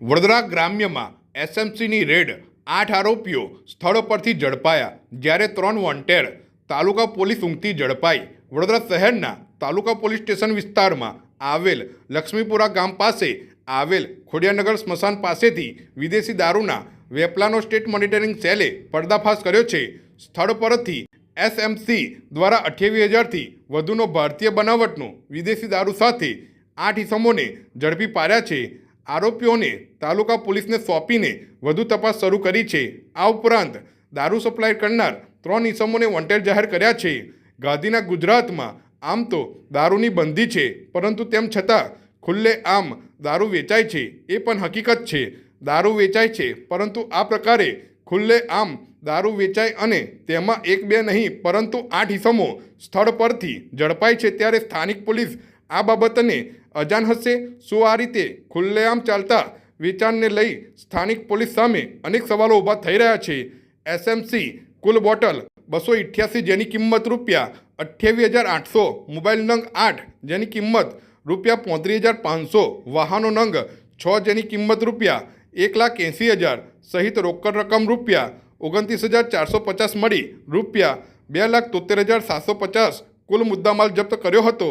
Vadodara ગ્રામ્યમાં એસએમસીની red આઠ આરોપીઓ સ્થળ પરથી ઝડપાયા. જ્યારે ત્રણ વોન્ટેડ તાલુકા પોલીસ ઊંઘતી ઝડપાઈ. વડોદરા શહેરના તાલુકા પોલીસ સ્ટેશન વિસ્તારમાં આવેલ લક્ષ્મીપુરા ગામ પાસે આવેલ ખોડિયાનગર સ્મશાન પાસેથી વિદેશી દારૂના વેપલાનો સ્ટેટ મોનિટરિંગ સેલે પર્દાફાશ કર્યો છે. સ્થળ પરથી એસએમસી દ્વારા અઠ્યાવીસ હજારથી વધુનો ભારતીય બનાવટનો વિદેશી દારૂ સાથે આઠ ઇસમોને ઝડપી પાડ્યા છે. આરોપીઓને તાલુકા પોલીસને સોંપીને વધુ તપાસ શરૂ કરી છે. આ ઉપરાંત દારૂ સપ્લાય કરનાર ત્રણ ઇસમોને વોન્ટેડ જાહેર કર્યા છે. ગાંધીના ગુજરાતમાં આમ તો દારૂની બંધી છે, પરંતુ તેમ છતાં ખુલ્લે આમ દારૂ વેચાય છે, એ પણ હકીકત છે. દારૂ વેચાય છે, પરંતુ આ પ્રકારે ખુલ્લે આમ દારૂ વેચાય અને તેમાં એક બે નહીં, પરંતુ આઠ ઇસમો સ્થળ પરથી ઝડપાય છે, ત્યારે સ્થાનિક પોલીસ આ બાબતને અજાણ હશે શું આ રીતે ખુલ્લેઆમ ચાલતા વેચાણને લઈ સ્થાનિક પોલીસ સામે અનેક સવાલો ઊભા થઈ રહ્યા છે. એસએમસી કુલ બોટલ બસો ઇઠ્યાસી જેની કિંમત રૂપિયા અઠ્યાવીસ હજાર આઠસો, મોબાઈલ નંગ આઠ જેની કિંમત રૂપિયા પોત્રીસ હજાર પાંચસો, વાહનો નંગ છ જેની કિંમત રૂપિયા એક લાખ એંસી હજાર, સહિત રોકડ રકમ રૂપિયા ઓગણત્રીસ હજાર ચારસો પચાસ મળી રૂપિયા બે લાખ તોતેર હજાર સાતસો પચાસ કુલ મુદ્દામાલ જપ્ત કર્યો હતો.